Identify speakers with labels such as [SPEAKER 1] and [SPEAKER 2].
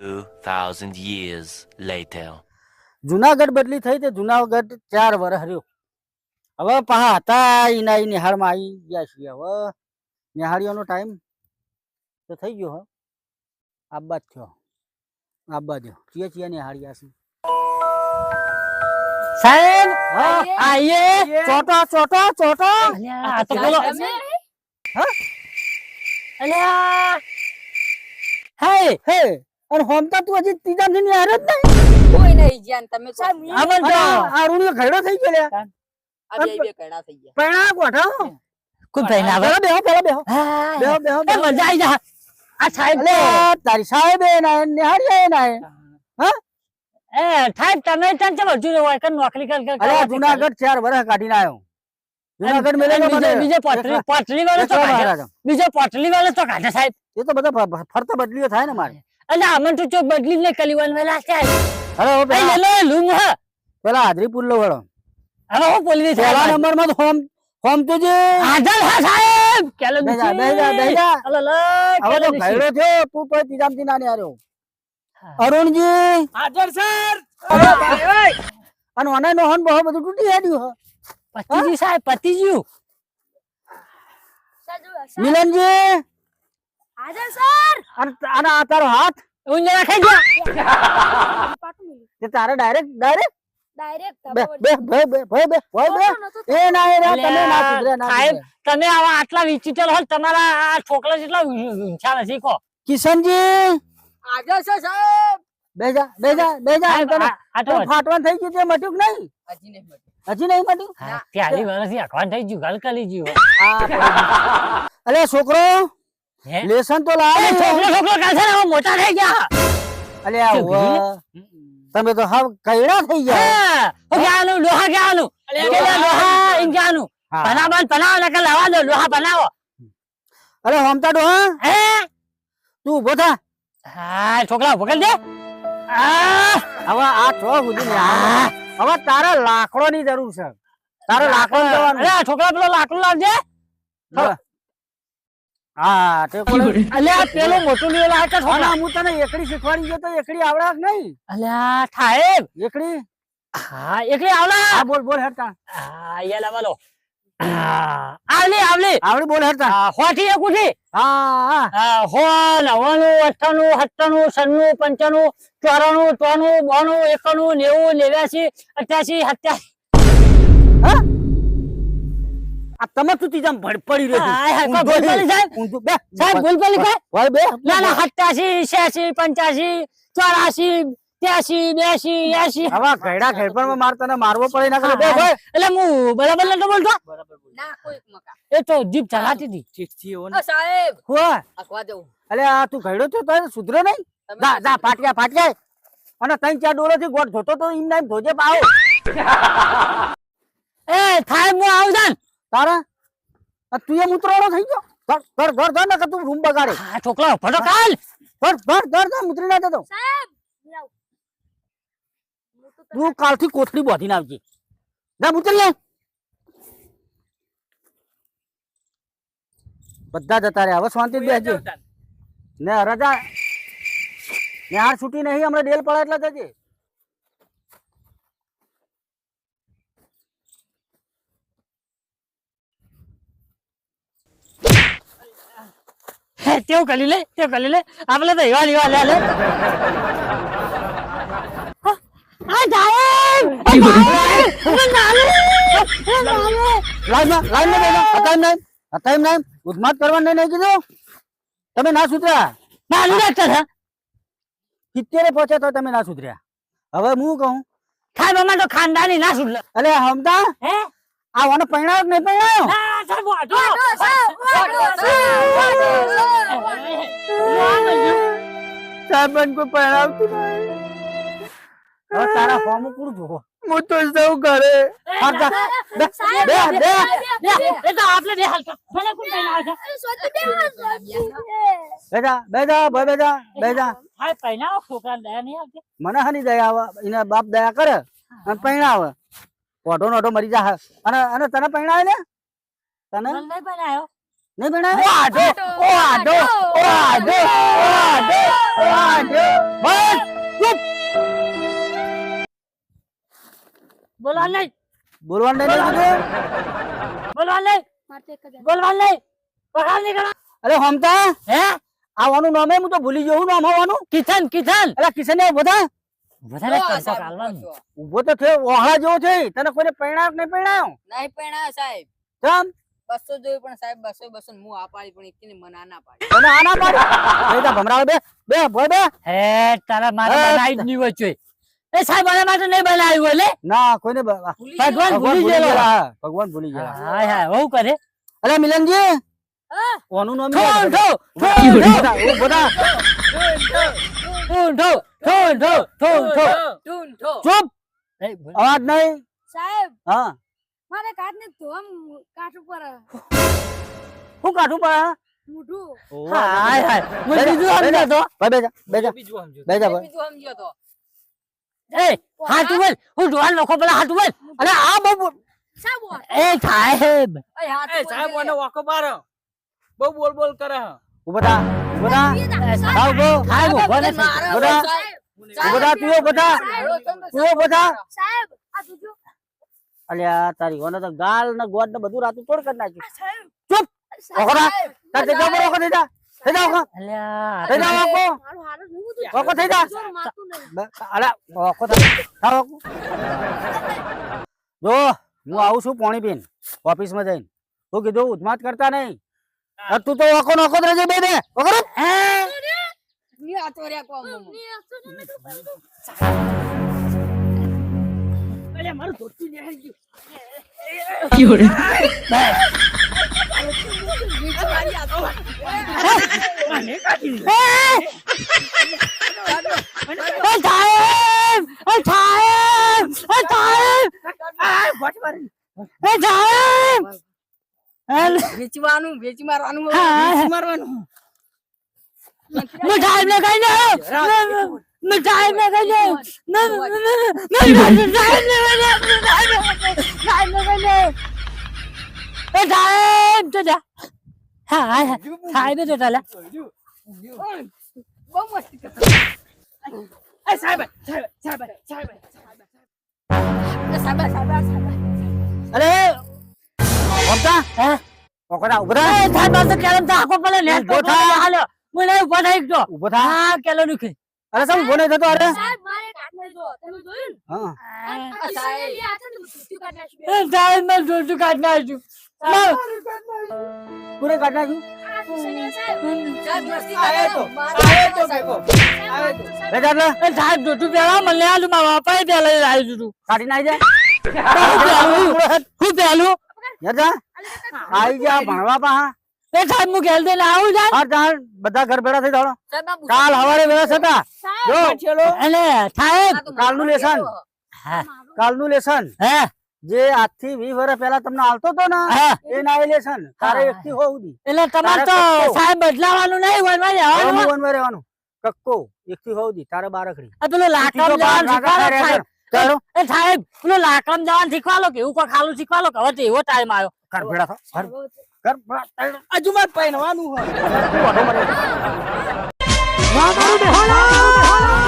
[SPEAKER 1] 2,000 years later.
[SPEAKER 2] Junagadh બદલી થઈ તે જુનાગઢ ચાર વર્ષ રહ્યો. હવે પાહા હતા ઈના ઈ નિહાળમાં આવી ગયા છીએ. હવે નિહાળીઓનો ટાઈમ તો થઈ ગયો હવે આબાદ થયો. આબાદ ચિયા ચિયા નિહાળ્યા છે.
[SPEAKER 3] સાહેબ આઈએ.
[SPEAKER 2] ચોટો ચોટો ચોટો.
[SPEAKER 3] અલ્યા, આ તો બોલો. અલ્યા. હે
[SPEAKER 2] હે. અને હોમતા તું હજી ત્રીજા દિન નિહાળ જ નહીં.
[SPEAKER 4] કોઈ નહીં જ્યાં તમે
[SPEAKER 2] આ રૂડિયો ઘરડો થઈ ગયો લ્યા
[SPEAKER 4] આ બે બે ઘરડા થઈ ગયા.
[SPEAKER 2] પૈણા ગોઠા
[SPEAKER 3] કુલ થઈને આવે?
[SPEAKER 2] પેલા બેહો પેલા બેહો.
[SPEAKER 3] હા.
[SPEAKER 2] બેહો બેહો
[SPEAKER 3] મજા આવી જા. આ સાહેબ
[SPEAKER 2] લે તારી સાહેબ એ ના નિહાળ્યા એ ના
[SPEAKER 3] એ. સાહેબ તમે ત્યાં ચમ હજુ હોય કે નોકરી કર કર
[SPEAKER 2] અરે જુનાગઢ ચાર વર્ષ કાઢીને આવ્યો જુનાગઢ મેલે
[SPEAKER 3] બીજે બીજે પટલી પોટલી વાળો તો કાઢે. બીજે પટલી વાળો તો કાઢે સાહેબ.
[SPEAKER 2] એ તો બધા ફરતા બદલીઓ થાય ને મારે.
[SPEAKER 3] એટલે આમાં તો જો બદલી ને કલીવાન વેલા છે.
[SPEAKER 2] અરે હો
[SPEAKER 3] એ
[SPEAKER 2] પેલા.
[SPEAKER 3] લે લૂમ હ.
[SPEAKER 2] પેલા હાજરી પુલ્લો વાળો
[SPEAKER 3] હવે હું બોલવી દે
[SPEAKER 2] પેલા નંબરમાં તો હોમ હોમ તો જે.
[SPEAKER 3] હાજર હા સાહેબ. કેલો
[SPEAKER 2] બેજા દે બેજા
[SPEAKER 3] અલા લા
[SPEAKER 2] હવે તો ઘરડો થયો તું તો ત્રીજામથી નાની આર્યો અરુણજી.
[SPEAKER 3] હાજર સર.
[SPEAKER 2] અને ઓને નો હોન બહુ બધું તૂટી હેડ્યું હ.
[SPEAKER 3] પતિજી સાહેબ પતિજી.
[SPEAKER 2] મિલનજી.
[SPEAKER 4] હાજર સર!
[SPEAKER 2] અને અને આ તારો હાથ?
[SPEAKER 3] ઊંઘ રાખે ગયા.
[SPEAKER 2] તે તારે ડાયરેક્ટ ડાયરેક્ટ
[SPEAKER 4] ડાયરેક્ટ
[SPEAKER 2] બે બે બે બે બે બે ભાઈ બે? એ ના એ ના તમે
[SPEAKER 3] આવા આટલા વિચિત્ર હોય તમારા આ છોકરા જેટલા ઊંચા નથી કહો.
[SPEAKER 2] કિશનજી!
[SPEAKER 4] છે સાહેબ!
[SPEAKER 2] બેજા બેજા બેજા ફાટવાન થઈ ગયું તે મટ્યું નહીં?
[SPEAKER 4] હજી નહીં મળ્યું.
[SPEAKER 2] હજી નહીં મટ્યું?
[SPEAKER 3] હા, વર્ષથી અખવાન થઈ ગયું ગલકલી ગયું.
[SPEAKER 2] અલે છોકરો!
[SPEAKER 3] હે?
[SPEAKER 2] લેસન તો લાવે.
[SPEAKER 3] છોકરો છોકરો કહે ને હવે મોટા થઈ ગયા.
[SPEAKER 2] અલે આ તમે તો હાવ કઈડા થઈ ગયા.
[SPEAKER 3] હા, હું ક્યાંનું લોહા ક્યાંનું અલે લોહા ઇન ક્યાંનું
[SPEAKER 2] બનાવન
[SPEAKER 3] બનાવવાનું ને કે લાવા દો લોહા બનાવો.
[SPEAKER 2] અરે હમતા ડો
[SPEAKER 3] હે?
[SPEAKER 2] તું ઊભો થા.
[SPEAKER 3] હા છોકરા પકડ દે. આ.
[SPEAKER 2] હવે આ છો સુધી. હવે તારા લાકડો ની જરૂર છે. તારા લાકડો
[SPEAKER 3] છોકરા પેલો લાકડો લાવજે.
[SPEAKER 2] હા તે
[SPEAKER 3] અલ્યા પેલો મોટું લીલો છે
[SPEAKER 2] અને હું તને એકડી શીખવાડી ગયો તો એકડી આવડે કે નહીં.
[SPEAKER 3] અલ્યા સાહેબ
[SPEAKER 2] એકડી?
[SPEAKER 3] હા એકડી આવડા.
[SPEAKER 2] હા બોલ બોલ હેડતા.
[SPEAKER 3] હા યે લાવલો આવલી આવલી.
[SPEAKER 2] આવડી બોલ હેડતા.
[SPEAKER 3] હોઠી એક ઉઠી.
[SPEAKER 2] હા હા.
[SPEAKER 3] હો નવ્વાણું અઠ્ઠાણું સત્તાણું સન્નું પંચાણું ચોરાણું ચોનું બોણું એકાણું નેવું નેવ્યાસી અઠ્યાસી સત્યાસી.
[SPEAKER 2] હા? આ તમે તું તીજા ભડ- પડી રહ્યો
[SPEAKER 3] હાય, હાય,
[SPEAKER 2] કો
[SPEAKER 3] કોઈ સાહેબ?
[SPEAKER 2] બે
[SPEAKER 3] સાહેબ ભૂલ કો
[SPEAKER 2] ભાઈ બે.
[SPEAKER 3] ના ના સત્યાસી છ્યાસી પંચ્યાસી ચોરાસી ત્યાસી બ્યાસી એસી
[SPEAKER 2] હવે ઘરડા ખેડપણમાં માર તને મારવો પડે ના કરે બે ભાઈ.
[SPEAKER 3] એટલે હું બરાબર નતો બોલતો?
[SPEAKER 4] ના કોઈ મકા.
[SPEAKER 3] એ તો જીભ ચલાતી હતી.
[SPEAKER 4] ઓ સાહેબ.
[SPEAKER 2] હુઆ.
[SPEAKER 4] અખવા દઉં.
[SPEAKER 2] અલે આ તું ઘરડો છો તો સુધરો નહીં? દા દા ફાટ્યા ફાટ્યા. અને ત્રણ ચાર ડોલો થી ગોટ ધોતો તો એમ નામ ધોજે પાવ
[SPEAKER 3] એ થાય હું આવું જાન
[SPEAKER 2] તારા? તું એમ ઉતરાળો થઈ ગયો? ઘર ઘર ઘર ઘર ના તું રૂમ બગાડે.
[SPEAKER 3] આ છોકરા ફટો કાલ.
[SPEAKER 2] ઘર ઘર ઘર ઘર ઉતરી ના
[SPEAKER 4] દેતો. હું તું
[SPEAKER 2] કાલથી કોથળી બોધીને આવજે. ના ઉતરી આવ. બધા જતા રહ્યા. હવે શાંતિ બેસજે. ને રજા. ને હાર છૂટી નહીં હમણાં ડેલ પડે એટલે જજે.
[SPEAKER 3] તેવું કરી લે તેવું કરી લે. આપણે તો એવા ને એવા લે. આ સાહેબ આ સાહેબ! આ નાલે! આ નાલે!
[SPEAKER 2] લાઈનમાં લાઈનમાં બેસો અતાઈમ નાઈમ અતાઈમ નાઈમ ઉદ્માત કરવાનું નહીં કીધું? તમે ના સુધર્યા?
[SPEAKER 3] ડોક્ટર, હા?
[SPEAKER 2] સિત્તેરે પહોંચ્યા તો તમે ના સુધર્યા. હવે હું કહું?
[SPEAKER 3] સાહેબ અમારે તો ખાનદાની ના સુધલે
[SPEAKER 2] અલે હમતા
[SPEAKER 3] હે?
[SPEAKER 2] આ વાને પૈણાયો કે નહીં પૈણાયો
[SPEAKER 3] સાહેબ
[SPEAKER 2] કોઈ પૈણાવતું નહીં. હવે તારા ફોર્મ કુડ જોવો હું. તો સૌ ઘરે. બે બે બે.
[SPEAKER 3] બે, એ આપણે બે હાલતા. ભલે કોઈ કઈ ના આવે.
[SPEAKER 2] બેજા બેજા ભાઈ બેજા બેજા
[SPEAKER 3] સાહેબ પહેરાવો, છોકરાને દયા નહીં આવતી.
[SPEAKER 2] મને હની દયા આવે એના બાપ દયા કરે અને પૈણાવે પોટો નોટો મરી જા અને અને તને પૈણાવે ને? તને?
[SPEAKER 3] નહીં પહેરાયો.
[SPEAKER 2] નહીં ઓ આડો ઓ આડો ઓ આડો
[SPEAKER 3] બોલવાનું નહીં.
[SPEAKER 2] બોલવાનું નહીં કીધું
[SPEAKER 3] નહીં.
[SPEAKER 4] મારતે એક જ
[SPEAKER 3] બોલવાનું નહીં. પગાર નહીં કરો
[SPEAKER 2] અરે હમતા?
[SPEAKER 3] હે?
[SPEAKER 2] આવવાનું નામે હું તો ભૂલી ગયો નામ આવવાનું?
[SPEAKER 3] કિશન કિશન.
[SPEAKER 2] અરે કિશન ઊભો થા.
[SPEAKER 3] વધારે
[SPEAKER 5] જો
[SPEAKER 3] કાલવાનું
[SPEAKER 2] ઊભો તો થયો ઓહળા જેવો છે તને કોઈને પરણાયો નહીં પરણાયો?
[SPEAKER 5] નહીં પરણાયો સાહેબ.
[SPEAKER 2] ચમ?
[SPEAKER 5] બસો જોયું પણ સાહેબ બસો બસો હું આ પાડી પણ એકને મને આ ના પાડી.
[SPEAKER 2] તને પાડે? ભમરાવે બે. બે ભોય બે.
[SPEAKER 3] હે તારા મારે બનાવી જ નહીં હોય છે. એ સાહેબ મારા માટે નહીં બનાવ્યું એટલે?
[SPEAKER 2] ના કોઈને
[SPEAKER 3] ભગવાન
[SPEAKER 5] ગયો.
[SPEAKER 2] ભગવાન
[SPEAKER 3] ભૂલી ગયેલો.
[SPEAKER 2] હા, ભગવાન ભૂલી ગયેલા.
[SPEAKER 3] હાય હાય બહુ કરે.
[SPEAKER 2] અરે મિલનજી કોનું નામ
[SPEAKER 3] ઠો ઠો ઠો
[SPEAKER 2] ઊભો
[SPEAKER 3] ઠો ઠો ઠો ઠો ઠો. ચૂપ.
[SPEAKER 2] અવાજ નહીં?
[SPEAKER 4] સાહેબ.
[SPEAKER 2] હા.
[SPEAKER 4] મારે કાઢ ને ધોમ કાઠ ઉપર
[SPEAKER 2] હું કાઢું પડે
[SPEAKER 4] મોઢું.
[SPEAKER 3] હાય હાય મને
[SPEAKER 2] બીજું
[SPEAKER 3] સમજો તો.
[SPEAKER 2] બેજા બેજા બેજા બેજા
[SPEAKER 5] બીજું સમજ્યો તો.
[SPEAKER 3] એ હાથ બોલ હું જોવા નખો પેલા હાથ બોલ
[SPEAKER 2] અરે આ બહુ
[SPEAKER 3] એ સાહેબ.
[SPEAKER 5] એ
[SPEAKER 6] સાહેબ મને વાકો મારો. બહુ બોલ બોલ કરે હ.
[SPEAKER 2] ઊભો થા ઊભો થા.
[SPEAKER 4] એ દા,
[SPEAKER 2] હા
[SPEAKER 4] સાહેબ,
[SPEAKER 2] ઊભો.
[SPEAKER 3] સાહેબ ઊભો
[SPEAKER 5] બધા મારે
[SPEAKER 2] બધા.
[SPEAKER 5] સાહેબ,
[SPEAKER 2] તું તું
[SPEAKER 4] આ જોજો.
[SPEAKER 2] અલ્યા તારી ઓને તો ગાલ ને ગોડ ને બધું રાતું તોડ કરી નાખ્યું. ચૂપ. ઓખો તારે તે જાવ ઓખો જા થઈ જા ઓખો
[SPEAKER 3] અલ્યા
[SPEAKER 2] થઈ જા ઓખો
[SPEAKER 4] મારું હારું નહીં બધું.
[SPEAKER 2] ઓખો થઈ જા
[SPEAKER 4] જોર મારતું
[SPEAKER 2] અલા ઓખો થા થા જો હું આવું છું પોણી પીન ઓફિસમાં જઈને તું કીધું ઉધમાત કરતા નહીં અરે તું તો ઓકો નોકો જ રહેજે બે બે ઓકો રે.
[SPEAKER 5] ની આતો રે કો મમ.
[SPEAKER 4] ને આ તો તમે તો કહ્યું.
[SPEAKER 5] નીચે મારી આ તો.
[SPEAKER 3] એ સાહેબ એ સાહેબ એ સાહેબ એ સાહેબ અલ-
[SPEAKER 5] વેચવાનું વેચી મારવાનું મારવાનું
[SPEAKER 3] મીઠાઈ લગાઈ દો મીઠાઈ લગાઈ દો મીઠાઈ લગાઈ દો એ ટાઈમ તો જા હા હા. ટાઈમ તો ચાલે.
[SPEAKER 5] બહુ મસ્તી કરતો
[SPEAKER 6] સાહેબ સાહેબ સાહેબ સાહેબ
[SPEAKER 5] સાહેબ સાહેબ
[SPEAKER 2] અરે! ઓમતા હે? ઓકડા ઉભરા એ
[SPEAKER 3] થાય બાલ તો કેલમ તો આખો પડે ને
[SPEAKER 2] ઊભો થા.
[SPEAKER 3] હાલો. મને ઊભો થઈ ગયો
[SPEAKER 2] ઊભો થા.
[SPEAKER 3] હા કેલો નું
[SPEAKER 2] અરે સાહેબ ઊભો નહીં થતો અરે.
[SPEAKER 4] સાહેબ મારે કાટને જો તમે જોયું
[SPEAKER 2] હા.
[SPEAKER 4] સાહેબ
[SPEAKER 5] સાહેબ મેં
[SPEAKER 6] જોતું
[SPEAKER 5] કાટ
[SPEAKER 6] નાખ્યું.
[SPEAKER 5] મારો
[SPEAKER 6] આયો તો
[SPEAKER 5] સાહેબ.
[SPEAKER 6] ભેગો.
[SPEAKER 4] સાહેબ, આ તો સાહેબ,
[SPEAKER 2] બેટા એટલે
[SPEAKER 3] ए साहब जो तू पेला मन ले आलू मामा पाए पेला आई तू
[SPEAKER 2] કાઢી નાખી જાય
[SPEAKER 3] હું પેલું
[SPEAKER 2] યજા આઈ જા ભણવા પાહા
[SPEAKER 3] એ સાહેબ હું ગેલ દઈને આવું જાય
[SPEAKER 2] હા ચાલ બધા ઘર ભેળા થઈ જાડો
[SPEAKER 5] સાહેબ, આ બુક-
[SPEAKER 2] કાલ હવારે વેળા હતા
[SPEAKER 4] સાહેબ,
[SPEAKER 2] જો
[SPEAKER 3] અને સાહેબ
[SPEAKER 5] આ તો
[SPEAKER 2] કાલનું
[SPEAKER 5] મારો
[SPEAKER 2] લેસન.
[SPEAKER 5] કેવો?
[SPEAKER 3] હા
[SPEAKER 2] કાલનું લેસન
[SPEAKER 3] હે
[SPEAKER 2] જે આજથી વીસ વર્ષ પહેલા તમને આવતો હતો ને એ ના તારે એકથી હોવું દી
[SPEAKER 3] એટલે તમારે તો સાહેબ બદલાવાનું નહીં વનવા જવાનું
[SPEAKER 2] વન વન રહેવાનું. કક્કો એક થી હોવું દી તારે બારકડી
[SPEAKER 3] આ પેલું લાકડમ જવાનું શીખવાડો
[SPEAKER 2] ચાલો.
[SPEAKER 3] એ સાહેબ પેલું લાકડમ જવાનું શીખવાડો કે એવું કોઈ ખાલું શીખવાડો કે હવે તો એવો ટાઈમ આવ્યો.
[SPEAKER 2] કર ભેડા કર ઘર
[SPEAKER 6] હજુ મત પહેરવાનું હોય.
[SPEAKER 3] વાહ.